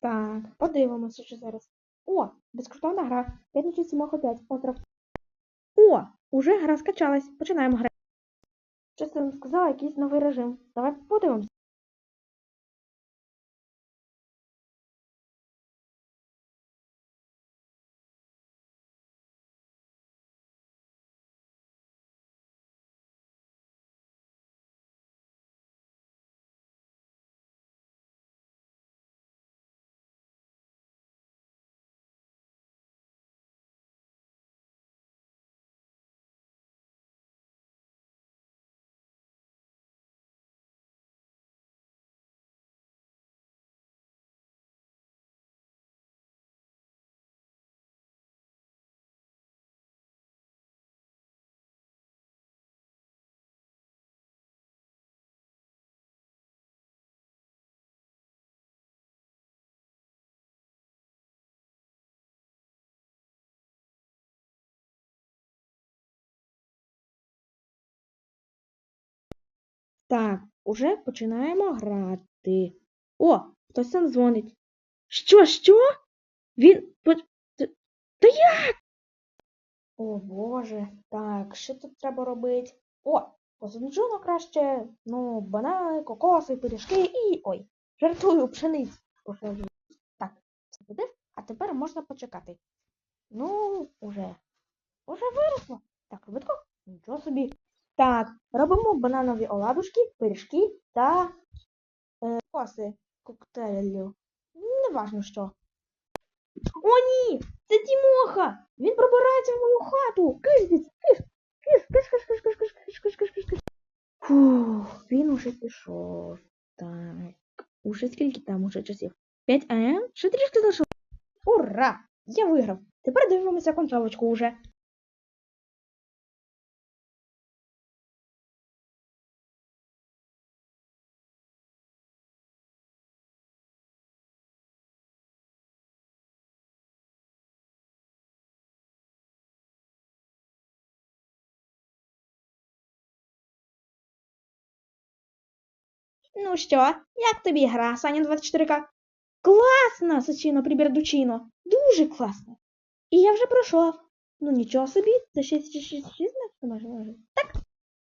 Так, подивимося, що зараз. О, безкоштовна гра. 5705. Остров. О, уже гра скачалась. Починаємо грати. Щось ти нам сказала, якийсь новий режим. Давай подивимося. Так, уже починаємо грати. О, хтось там дзвонить. Що, що? Він. Та як? О Боже, так, що тут треба робити? О, посаджу краще, ну, банани, кокоси, пиріжки і. Ой, жартую, пшеницю. Так, це буде, а тепер можна почекати. Ну, уже. Уже виросло. Так, швидко? Нічого собі. Так, робимо бананові оладушки, пиріжки та е, коси коктейлю. Неважно що. О, ні! Це Тімоха! Він пробирається в мою хату! Киш, киш, киш, киш, киш, киш, киш, киш, киш, киш, киш, киш. Фух, він уже пішов. Так. Уже скільки там уже часів? 5 АМ? Ще трішки залишилось. Ура! Я виграв. Тепер дивимося концовочку уже. Ну що, як тобі гра, Саня 24К? Класно, Сочино Прибердучино. Дуже класно. І я вже пройшов. Ну нічого собі, це 6 6 6 може, може. Так,